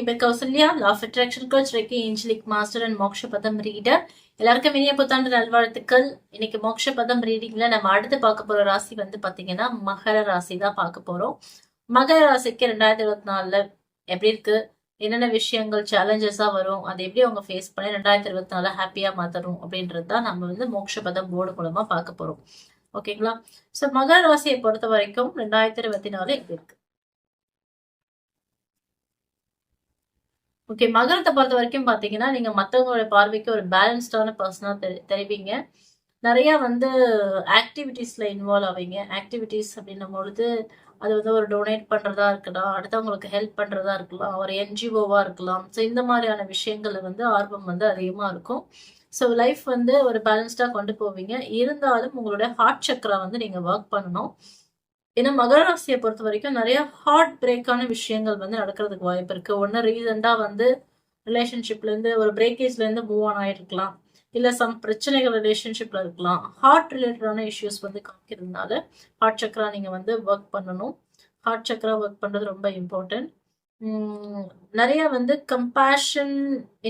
இப்போ Kausalya law of attraction coach reiki angelic master and Moksha Padam reader எல்லாருக்கும் இனிய புத்தாண்டு நல்வாழ்த்துக்கள். இன்னைக்கு மோக்ஷ பதம் ரீடிங்ல நம்ம அடுத்து பார்க்க போற ராசி வந்து பாத்தீங்கன்னா மகர ராசி தான் பார்க்க போறோம். மகர ராசிக்கு ரெண்டாயிரத்தி இருபத்தி நாலுல எப்படி இருக்கு? என்னென்ன விஷயங்கள் சேலஞ்சஸா வரும்? அதை எப்படி அவங்க ஃபேஸ் பண்ணி ரெண்டாயிரத்தி இருபத்தி நாலு ஹாப்பியா மாத்தணும்? அப்படின்றது தான் நம்ம வந்து மோக்ஷ பதம் போர்டு மூலமா பார்க்க போறோம். ஓகேங்களா சோ மகர ராசியை பொறுத்த வரைக்கும் ரெண்டாயிரத்தி இருபத்தி நாலு எப்படி இருக்கு? ஓகே மகரத்தை பொறுத்த வரைக்கும் பார்த்தீங்கன்னா நீங்க மற்றவங்களோட பார்வைக்கு ஒரு பேலன்ஸ்டான பர்சனாக தெரி தெரிவிங்க. நிறைய வந்து ஆக்டிவிட்டீஸ்ல இன்வால்வ் ஆவீங்க. ஆக்டிவிட்டீஸ் அப்படின்னும் பொழுது அது வந்து ஒரு டொனேட் பண்றதா இருக்கலாம் அடுத்தவங்களுக்கு ஹெல்ப் பண்றதா இருக்கலாம் ஒரு என்ஜிஓவா இருக்கலாம். ஸோ இந்த மாதிரியான விஷயங்கள்ல வந்து ஆர்வம் வந்து அதிகமா இருக்கும். ஸோ லைஃப் வந்து ஒரு பேலன்ஸ்டாக கொண்டு போவீங்க. இருந்தாலும் உங்களோட ஹார்ட் சக்கரா வந்து நீங்கள் ஒர்க் பண்ணணும். ஏன்னா மகர ராசியை பொறுத்த வரைக்கும் நிறைய ஹார்ட் பிரேக்கான விஷயங்கள் வந்து நடக்கிறதுக்கு வாய்ப்பு இருக்கு. ஒன்னு ரீசெண்டா வந்து ரிலேஷன்ஷிப்ல இருந்து ஒரு பிரேக்கேஜ்ல இருந்து மூவ் ஆன் ஆயிருக்கலாம். இல்ல சம் பிரச்சனைகள் ரிலேஷன்ஷிப்ல இருக்கலாம். ஹார்ட் ரிலேட்டடான இஷ்யூஸ் வந்து காமிக்கிறதுனால ஹார்ட் சக்கரா நீங்க வந்து ஒர்க் பண்ணணும். ஹார்ட் சக்கரா ஒர்க் பண்றது ரொம்ப இம்பார்ட்டன்ட் நிறைய வந்து கம்பேஷன்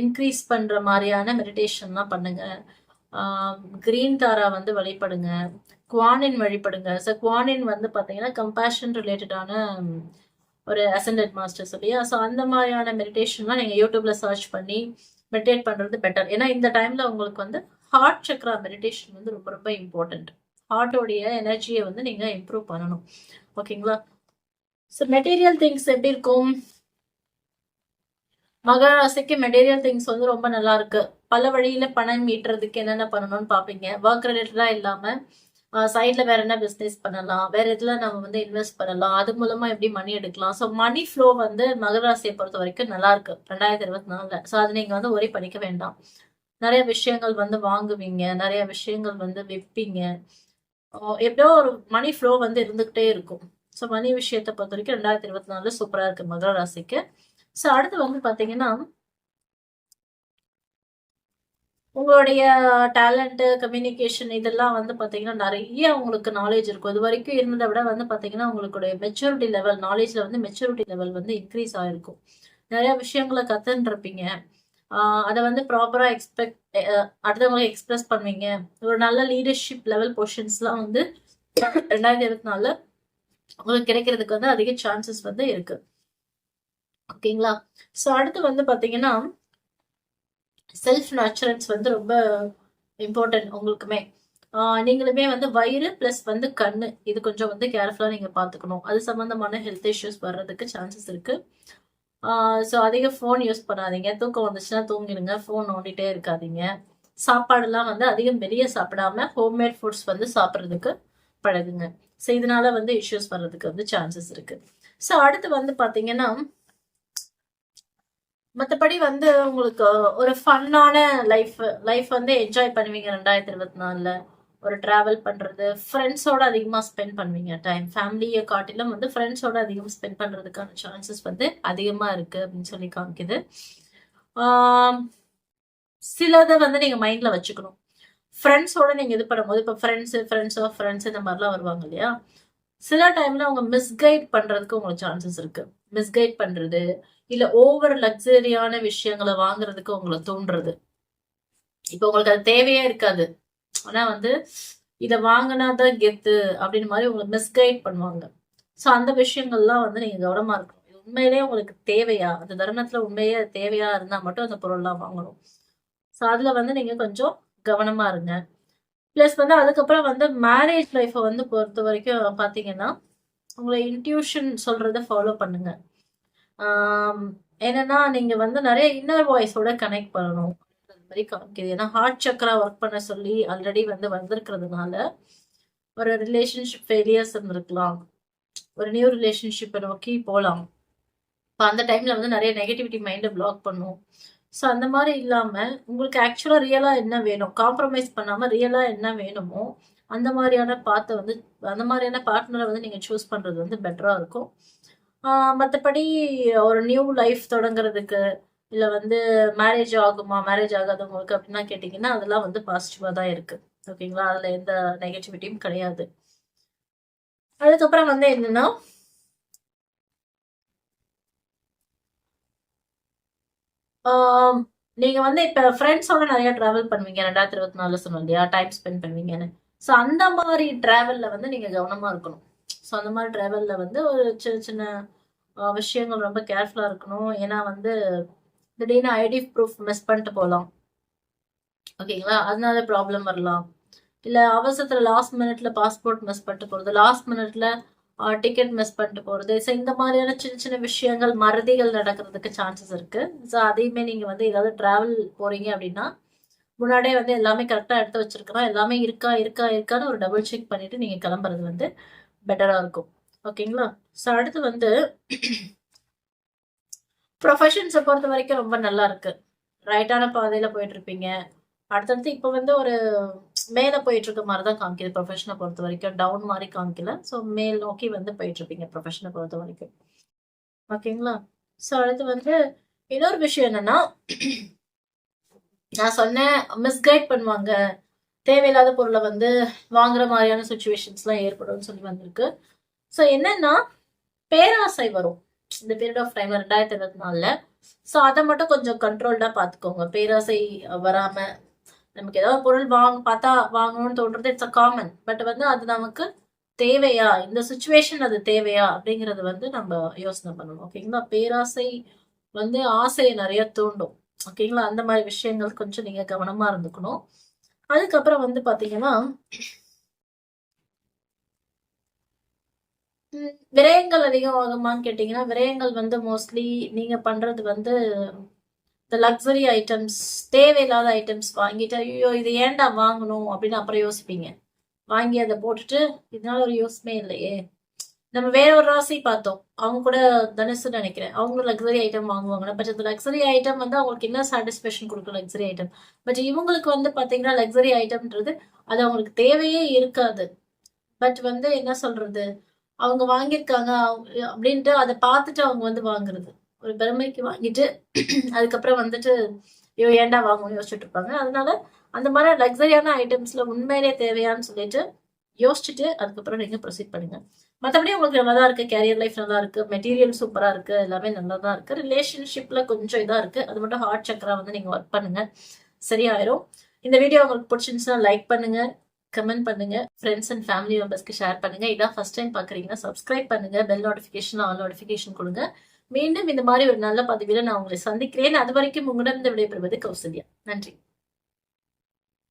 இன்க்ரீஸ் பண்ற மாதிரியான மெடிடேஷன்லாம் பண்ணுங்க. கிரீன் தாரா வந்து வழிபடுங்க. குவானின் வழிபடுங்க. ஸோ குவானின் வந்து பார்த்தீங்கன்னா கம்பேஷன் ரிலேட்டடான ஒரு அசண்டட் மாஸ்டர்ஸ் இல்லையா ஸோ அந்த மாதிரியான மெடிடேஷன்லாம் நீங்கள் யூடியூப்ல சர்ச் பண்ணி மெடிடேட் பண்ணுறது பெட்டர் ஏன்னா இந்த டைமில் உங்களுக்கு வந்து ஹார்ட் சக்ரா மெடிடேஷன் வந்து ரொம்ப ரொம்ப இம்பார்ட்டண்ட் ஹார்ட்டோடைய எனர்ஜியை வந்து நீங்கள் இம்ப்ரூவ் பண்ணணும். ஓகேங்களா? ஸோ மெட்டீரியல் திங்ஸ் எப்படி இருக்கும்? மகராசிக்கு மெட்டீரியல் திங்ஸ் வந்து ரொம்ப நல்லா இருக்குது பல வழியில பணம் ஈட்டுறதுக்கு என்னென்ன பண்ணணும்னு பார்ப்பீங்க. ஒர்க் ரிலேட்டடா இல்லாம சைட்ல வேற என்ன பிஸ்னஸ் பண்ணலாம்? வேற எதுல நம்ம வந்து இன்வெஸ்ட் பண்ணலாம்? அது மூலமா எப்படி மணி எடுக்கலாம்? ஸோ மணி ஃப்ளோ வந்து மகராசியை பொறுத்த வரைக்கும் நல்லா இருக்கு. ரெண்டாயிரத்தி இருபத்தி நாலுல. ஸோ அது நீங்க வந்து ஒரே பண்ணிக்க வேண்டாம். நிறைய விஷயங்கள் வந்து வாங்குவீங்க. நிறைய விஷயங்கள் வந்து விற்பீங்க எப்படியோ ஒரு மணி ஃப்ளோ வந்து இருந்துகிட்டே இருக்கும். ஸோ மணி விஷயத்தை பொறுத்த வரைக்கும் ரெண்டாயிரத்தி இருபத்தி நாலுல சூப்பரா இருக்கு மகர ராசிக்கு. ஸோ அடுத்து வந்து பாத்தீங்கன்னா உங்களுடைய டேலண்ட்டு கம்யூனிகேஷன் இதெல்லாம் வந்து பார்த்தீங்கன்னா நிறைய உங்களுக்கு நாலேஜ் இருக்கும். இது வரைக்கும் இருந்ததை விட வந்து பார்த்தீங்கன்னா உங்களுடைய மெச்சூரிட்டி லெவல் நாலேஜில் வந்து மெச்சூரிட்டி லெவல் வந்து இன்க்ரீஸ் ஆகிருக்கும் நிறைய விஷயங்களை கற்றுன்ருப்பீங்க அதை வந்து ப்ராப்பராக எக்ஸ்பெக்ட் அடுத்தவங்களை எக்ஸ்பிரஸ் பண்ணுவீங்க. ஒரு நல்ல லீடர்ஷிப் லெவல் பொஷன்ஸ்லாம் வந்து ரெண்டாயிரத்தி இருபத்தி நாலில் உங்களுக்கு கிடைக்கிறதுக்கு வந்து அதிக சான்சஸ் வந்து இருக்குது ஓகேங்களா ஸோ அடுத்து வந்து பார்த்தீங்கன்னா செல்ஃப் நேச்சுரன்ஸ் வந்து ரொம்ப இம்பார்ட்டன்ட் உங்களுக்குமே. நீங்களுமே வந்து வயிறு ப்ளஸ் வந்து கண்ணு. இது கொஞ்சம் வந்து கேர்ஃபுல்லாக நீங்கள் பார்த்துக்கணும். அது சம்மந்தமான ஹெல்த் இஷ்யூஸ் வர்றதுக்கு சான்சஸ் இருக்குது ஸோ அதிக ஃபோன் யூஸ் பண்ணாதீங்க. தூக்கம் வந்துச்சுன்னா தூங்கிடுங்க. ஃபோன் நோண்டிகிட்டே இருக்காதீங்க. சாப்பாடெல்லாம் வந்து அதிகம் வெளியே சாப்பிடாம ஹோம்மேட் ஃபுட்ஸ் வந்து சாப்பிட்றதுக்கு பழகுங்க. ஸோ இதனால வந்து இஷ்யூஸ் வர்றதுக்கு வந்து சான்சஸ் இருக்குது ஸோ அடுத்து வந்து பார்த்தீங்கன்னா மற்றபடி வந்து உங்களுக்கு ஒரு ஃபன்னான லைஃப் லைஃப் வந்து என்ஜாய் பண்ணுவீங்க ரெண்டாயிரத்தி இருபத்தி நாலில் ஒரு ட்ராவல் பண்ணுறது ஃப்ரெண்ட்ஸோட அதிகமாக ஸ்பெண்ட் பண்ணுவீங்க டைம் ஃபேமிலியை காட்டிலும் வந்து ஃப்ரெண்ட்ஸோட அதிகமாக ஸ்பெண்ட் பண்ணுறதுக்கான சான்சஸ் வந்து அதிகமாக இருக்குது அப்படின்னு சொல்லி காமிக்குது. சிலதை வந்து நீங்கள் மைண்டில் வச்சுக்கணும். ஃப்ரெண்ட்ஸோட நீங்கள் இது பண்ணும்போது இப்போ ஃப்ரெண்ட்ஸு ஃப்ரெண்ட்ஸோ ஃப்ரெண்ட்ஸ் இந்த மாதிரிலாம் வருவாங்க இல்லையா? சில டைமில் அவங்க மிஸ்கைட் பண்ணுறதுக்கு உங்களுக்கு சான்சஸ் இருக்குது மிஸ்கைட் பண்ணுறது இல்ல ஓவர் லக்ஸரியான விஷயங்களை வாங்குறதுக்கு உங்களை தோன்றது இப்போ உங்களுக்கு அது தேவையே இருக்காது. ஆனா வந்து இதை வாங்கினாதான் கெத்து அப்படின்னு மாதிரி உங்களை மிஸ்கைட் பண்ணுவாங்க. ஸோ அந்த விஷயங்கள்லாம் வந்து நீங்க கவனமா இருக்கணும். உண்மையிலேயே உங்களுக்கு தேவையா? அந்த தருணத்துல உண்மையே தேவையா இருந்தா மட்டும் அந்த பொருள்லாம் வாங்கணும். ஸோ அதுல வந்து நீங்க கொஞ்சம் கவனமா இருங்க. ப்ளஸ் வந்து அதுக்கப்புறம் வந்து மேரேஜ் லைஃப்பை வந்து பொறுத்த வரைக்கும் பார்த்தீங்கன்னா உங்களை இன்ட்யூஷன் சொல்கிறத ஃபாலோ பண்ணுங்க. என்னன்னா நீங்கள் வந்து நிறைய இன்னர் வாய்ஸோட கனெக்ட் பண்ணணும். அது மாதிரி காமிக்குது ஏன்னா ஹார்ட் சக்கரா ஒர்க் பண்ண சொல்லி ஆல்ரெடி வந்து வந்திருக்கிறதுனால ஒரு ரிலேஷன்ஷிப் ஃபெயிலியர்ஸ் இருந்திருக்கலாம். ஒரு நியூ ரிலேஷன்ஷிப்பை நோக்கி போகலாம் இப்போ அந்த டைமில் வந்து நிறைய நெகட்டிவிட்டி மைண்டை பிளாக் பண்ணும். ஸோ அந்த மாதிரி இல்லாமல் உங்களுக்கு ஆக்சுவலாக ரியலாக என்ன வேணும்? காம்ப்ரமைஸ் பண்ணாமல் ரியலாக என்ன வேணுமோ அந்த மாதிரியான பார்த்தை வந்து அந்த மாதிரியான பார்ட்னரை வந்து நீங்கள் சூஸ் பண்ணுறது வந்து பெட்டராக இருக்கும். மற்றபடி ஒரு நியூ லைஃப் தொடங்குறதுக்கு இல்லை வந்து மேரேஜ் ஆகுமா? மேரேஜ் ஆகாதவங்களுக்கு அப்படின்னா கேட்டிங்கன்னா அதெல்லாம் வந்து பாசிட்டிவாக தான் இருக்குது ஓகேங்களா அதில் எந்த நெகட்டிவிட்டியும் கிடையாது. அதுக்கப்புறம் வந்து என்னன்னா நீங்க வந்து இப்ப ஃப்ரெண்ட்ஸோட நிறைய டிராவல் பண்ணுவீங்க ரெண்டாயிரத்தி இருபத்தி நாலுல சொன்னோம் இல்லையா? டைம் ஸ்பெண்ட் பண்ணுவீங்கன்னு. ஸோ அந்த மாதிரி டிராவல்ல வந்து நீங்க கவனமா இருக்கணும். ஸோ அந்த மாதிரி டிராவல்ல வந்து ஒரு சின்ன சின்ன விஷயங்கள் ரொம்ப கேர்ஃபுல்லா இருக்கணும். ஏன்னா வந்து திடீர்னு ஐடி ப்ரூஃப் மிஸ் பண்ணிட்டு போகலாம். ஓகேங்களா அதனால ப்ராப்ளம் வரலாம். இல்லை அவசரத்தில் லாஸ்ட் மினிட்ல பாஸ்போர்ட் மிஸ் பண்ணிட்டு போகிறது லாஸ்ட் மினிட்ல டிக்கெட் மிஸ் பண்ணிட்டு போகிறது ஸோ இந்த மாதிரியான சின்ன சின்ன விஷயங்கள் மறதிகள் நடக்கிறதுக்கு சான்சஸ் இருக்குது ஸோ அதையுமே நீங்கள் வந்து ஏதாவது ட்ராவல் போகிறீங்க அப்படின்னா முன்னாடியே வந்து எல்லாமே கரெக்டாக எடுத்து வச்சிருக்கிறோம் எல்லாமே இருக்கா இருக்கா இருக்கான்னு ஒரு டபுள் செக் பண்ணிவிட்டு நீங்கள் கிளம்புறது வந்து பெட்டராக இருக்கும். ஓகேங்களா ஸோ அடுத்து வந்து ப்ரொஃபஷன்ஸை பொறுத்த வரைக்கும் ரொம்ப நல்லா இருக்குது ரைட்டான பாதையில் போயிட்டுருப்பீங்க அடுத்தடுத்து இப்போ வந்து ஒரு மேலே போயிட்டு இருக்க மாதிரி தான் காமிக்குது ப்ரொஃபஷனை பொறுத்த வரைக்கும். டவுன் மாதிரி காமிக்கல. ஸோ மேல் நோக்கி வந்து போயிட்டு இருப்பீங்க ப்ரொஃபஷனை பொறுத்த வரைக்கும். ஓகேங்களா? ஸோ அடுத்து வந்து இன்னொரு விஷயம் என்னன்னா நான் சொன்னேன் மிஸ்கைட் பண்ணுவாங்க. தேவையில்லாத பொருளை வந்து வாங்குற மாதிரியான சுச்சுவேஷன்ஸ்லாம் ஏற்படும்னு சொல்லி வந்திருக்கு. ஸோ என்னன்னா பேராசை வரும். இந்த பீரியட் ஆஃப் டைம் ரெண்டாயிரத்தி இருபத்தி நாலுல. ஸோ அதை மட்டும் கொஞ்சம் கண்ட்ரோல்டாக பார்த்துக்கோங்க. பேராசை வராம நமக்கு ஏதாவது பொருள் வாங்க பார்த்தா வாங்கணும்னு தோன்றது இட்ஸ் அ காமன் பட் வந்து அது நமக்கு தேவையா? இந்த சுச்சுவேஷன் அது தேவையா? அப்படிங்கிறது வந்து நம்ம யோசனை பண்ணணும். ஓகேங்களா பேராசை வந்து ஆசையை நிறைய தூண்டும். ஓகேங்களா அந்த மாதிரி விஷயங்கள் கொஞ்சம் நீங்க கவனமா இருந்துக்கணும். அதுக்கப்புறம் வந்து பாத்தீங்கன்னா விரயங்கள் அதிகம் ஆகுமான்னு கேட்டிங்கன்னா விரயங்கள் வந்து மோஸ்ட்லி நீங்க பண்றது வந்து இந்த லக்ஸரி ஐட்டம்ஸ் தேவையில்லாத ஐட்டம்ஸ் வாங்கிட்டு ஐயோ இது ஏன்டா வாங்கணும்? அப்படின்னு அப்புறம் யோசிப்பீங்க. வாங்கி அதை போட்டுட்டு இதனால ஒரு யூஸ்மே இல்லையே. நம்ம வேற ஒரு ராசி பார்த்தோம். அவங்க கூட தனுசு நினைக்கிறேன். அவங்களும் லக்ஸரி ஐட்டம் வாங்குவாங்க பட் அந்த லக்ஸரி ஐட்டம் வந்து அவங்களுக்கு என்ன சாட்டிஸ்ஃபேக்ஷன் கொடுக்கும் லக்ஸரி ஐட்டம் பட் இவங்களுக்கு வந்து பார்த்தீங்கன்னா லக்ஸரி ஐட்டம்ன்றது அது அவங்களுக்கு தேவையே இருக்காது. பட் வந்து என்ன சொல்றது? அவங்க வாங்கியிருக்காங்க அப்படின்ட்டு அதை பார்த்துட்டு அவங்க வந்து வாங்குறது. ஒரு பெருமைக்கு வாங்கிட்டு அதுக்கப்புறம் வந்துட்டு ஐயோ ஏன்டா வாங்கணும்னு யோசிச்சுட்டு இருப்பாங்க. அதனால அந்த மாதிரி லக்ஸரியான ஐட்டம்ஸ்ல உண்மையிலே தேவையான்னு சொல்லிட்டு யோசிச்சுட்டு அதுக்கப்புறம் நீங்க ப்ரொசீட் பண்ணுங்க. மற்றபடி உங்களுக்கு நல்லா தான் இருக்கு. கேரியர் லைஃப் நல்லா இருக்கு மெட்டீரியல் சூப்பரா இருக்கு. எல்லாமே நல்லா தான் இருக்கு. ரிலேஷன்ஷிப்ல கொஞ்சம் இதா இருக்கு. அது மட்டும் ஹார்ட் சக்கரா வந்து நீங்க ஒர்க் பண்ணுங்க. சரியாயிரும். இந்த வீடியோ உங்களுக்கு பிடிச்சிருந்துச்சுன்னா லைக் பண்ணுங்க கமெண்ட் பண்ணுங்க ஃப்ரெண்ட்ஸ் அண்ட் ஃபேமிலி மெம்பர்ஸ்க்கு ஷேர் பண்ணுங்க. இதான் ஃபர்ஸ்ட் டைம் பாக்குறீங்கன்னா சப்ஸ்கிரைப் பண்ணுங்க. பெல் நோட்டிஃபிகேஷன் ஆல் நோட்டிஃபிகேஷன் கொடுங்க. மீண்டும் இந்த மாதிரி ஒரு நல்ல பதிவில் நான் உங்களை சந்திக்கிறேன். அது வரைக்கும் உங்களிடம் விடைபெறுவது கௌசல்யா. நன்றி.